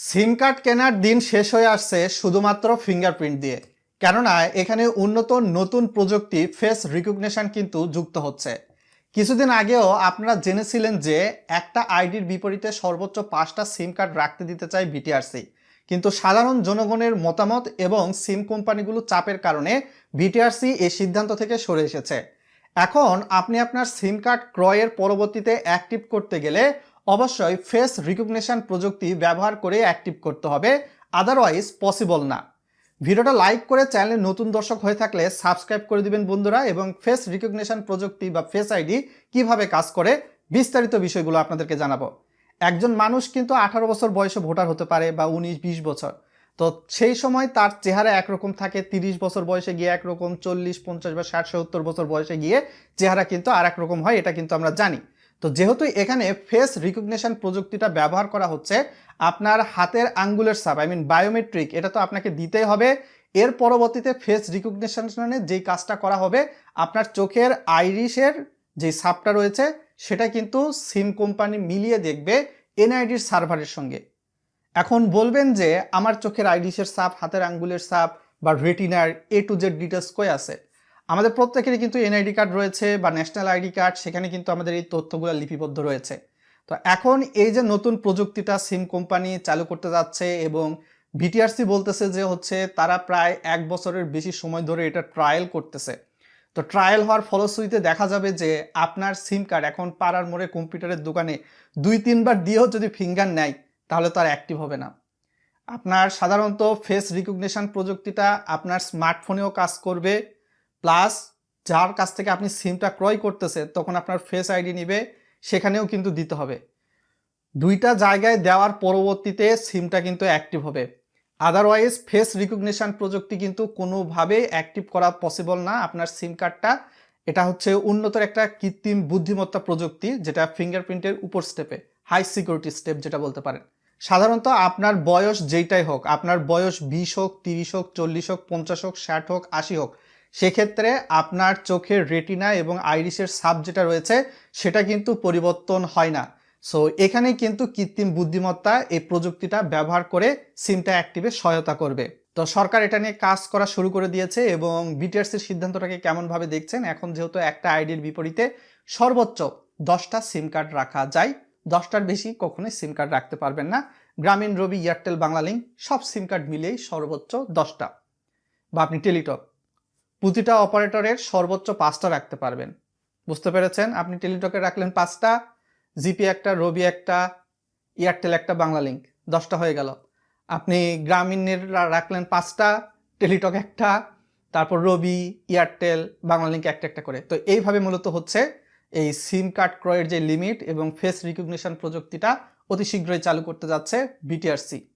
সিম card কেনার দিন শেষ হয়ে আসছে শুধুমাত্র ফিঙ্গারপ্রিন্ট দিয়ে। কেননা, এখানে উন্নত নতুন প্রযুক্তি ফেস রিকগনিশন কিন্তু যুক্ত হচ্ছে। কিছুদিন আগেও আপনারা জেনেছিলেন যে একটা আইডির বিপরীতে সর্বোচ্চ পাঁচটা সিম কার্ড রাখতে দিতে চায় বিটিআরসি কিন্তু সাধারণ জনগণের মতামত এবং সিম কোম্পানিগুলো চাপের কারণে বিটিআরসি এই সিদ্ধান্ত থেকে সরে এসেছে। এখন আপনি আপনার সিম কার্ড ক্রয়ের পরবর্তীতে অ্যাক্টিভ করতে গেলে অবশ্যই ফেস রিকগনিশন প্রযুক্তি ব্যবহার করে অ্যাক্টিভ করতে হবে আদারওয়াইজ পসিবল না। ভিডিওটা লাইক করে চ্যানেলে নতুন দর্শক হয়ে থাকলে সাবস্ক্রাইব করে দিবেন বন্ধুরা এবং ফেস রিকগনিশন প্রযুক্তি বা ফেস আইডি কীভাবে কাজ করে বিস্তারিত বিষয়গুলো আপনাদেরকে জানাব। একজন মানুষ কিন্তু আঠারো বছর বয়সে ভোটার হতে পারে বা উনিশ, বিশ বছর। তো সেই সময় তার চেহারা একরকম থাকে, তিরিশ বছর বয়সে গিয়ে একরকম, চল্লিশ, পঞ্চাশ বা ষাট, সত্তর বছর বয়সে গিয়ে চেহারা কিন্তু আর রকম হয়, এটা কিন্তু আমরা জানি। তো যেহেতু এখানে ফেস রিকগনিশন প্রযুক্তিটা ব্যবহার করা হচ্ছে, আপনার হাতের আঙ্গুলের সাপ আই মিন বায়োমেট্রিক এটা তো আপনাকে দিতেই হবে। এর পরবর্তীতে ফেস রিকগনিশনে যেই কাজটা করা হবে, আপনার চোখের আইরিশের যে সাপটা রয়েছে, সেটা কিন্তু সিম কোম্পানি মিলিয়ে দেখবে এনআইডির সার্ভারের সঙ্গে। এখন বলবেন যে, আমার চোখের আইরিশের সাপ হাতের আঙ্গুলের সাপ বা রেটিনার এ টু জেড ডিটেলস কই আছে? আমাদের প্রত্যেকেরই কিন্তু এনআইডি কার্ড রয়েছে বা ন্যাশনাল আইডি কার্ড, সেখানে কিন্তু আমাদের এই তথ্যগুলো লিপিবদ্ধ রয়েছে। তো এখন এই যে নতুন প্রযুক্তিটা সিম কোম্পানি চালু করতে যাচ্ছে এবং বিটিআরসি বলতেছে যে হচ্ছে তারা প্রায় এক বছরের বেশি সময় ধরে এটা ট্রায়াল করতেছে। তো ট্রায়াল হওয়ার ফলশ্রুতিতে দেখা যাবে যে আপনার সিম কার্ড এখন পাড়ার মোড়ে কম্পিউটারের দোকানে দুই তিনবার দিয়েও যদি ফিঙ্গার নেয়, তাহলে তো আর অ্যাক্টিভ হবে না। আপনার সাধারণত ফেস রিকগনিশন প্রযুক্তিটা আপনার স্মার্টফোনেও কাজ করবে প্লাস যার কাছ থেকে আপনি সিমটা ক্রয় করতেছে তখন আপনার ফেস আইডি নিবে, সেখানেও কিন্তু দিতে হবে। দুইটা জায়গায় দেওয়ার পরবর্তীতে সিমটা কিন্তু অ্যাক্টিভ হবে। আদারওয়াইজ ফেস রিকগনিশন প্রযুক্তি কিন্তু কোনোভাবেই অ্যাক্টিভ করা পসিবল না। আপনার সিম কার্ডটা এটা হচ্ছে উন্নতর একটা কৃত্রিম বুদ্ধিমত্তা প্রযুক্তি, যেটা ফিঙ্গারপ্রিন্টের উপর স্টেপে হাই সিকিউরিটি স্টেপ যেটা বলতে পারেন। সাধারণত আপনার বয়স যেইটাই হোক, আপনার বয়স বিশ হোক, তিরিশ হোক, চল্লিশ হোক, পঞ্চাশ হোক, ষাট হোক, আশি হোক সেক্ষেত্রে আপনার চোখের রেটিনা এবং আইরিসের সাপ যেটা রয়েছে, সেটা কিন্তু পরিবর্তন হয় না। সো এখানেই কিন্তু কৃত্রিম বুদ্ধিমত্তা এই প্রযুক্তিটা ব্যবহার করে সিমটা অ্যাক্টিভে সহায়তা করবে। তো সরকার এটা নিয়ে কাজ করা শুরু করে দিয়েছে এবং বিটিআরসির সিদ্ধান্তটাকে কেমনভাবে দেখছেন? এখন যেহেতু একটা আইডির বিপরীতে সর্বোচ্চ দশটা সিম কার্ড রাখা যায়। দশটার বেশি কখনোই সিম কার্ড রাখতে পারবেন না। গ্রামীণ রবি এয়ারটেল বাংলালিংক সব সিম কার্ড মিলেই সর্বোচ্চ দশটা। বা আপনি টেলিটক প্রতিটা অপারেটরের সর্বোচ্চ পাঁচটা রাখতে পারবেন। বুঝতে পেরেছেন? আপনি টেলিটকে রাখলেন পাঁচটা, জিপি একটা, রবি একটা, এয়ারটেল একটা, বাংলা লিঙ্ক দশটা হয়ে গেল। আপনি গ্রামীণের রাখলেন পাঁচটা, টেলিটক একটা, তারপর রবি, এয়ারটেল, বাংলা লিঙ্ক একটা একটা করে। তো এইভাবে মূলত হচ্ছে এই সিম কার্ড ক্রয়ের যে লিমিট এবং ফেস রিকগনিশন প্রযুক্তিটা অতি শীঘ্রই চালু করতে যাচ্ছে বিটিআরসি।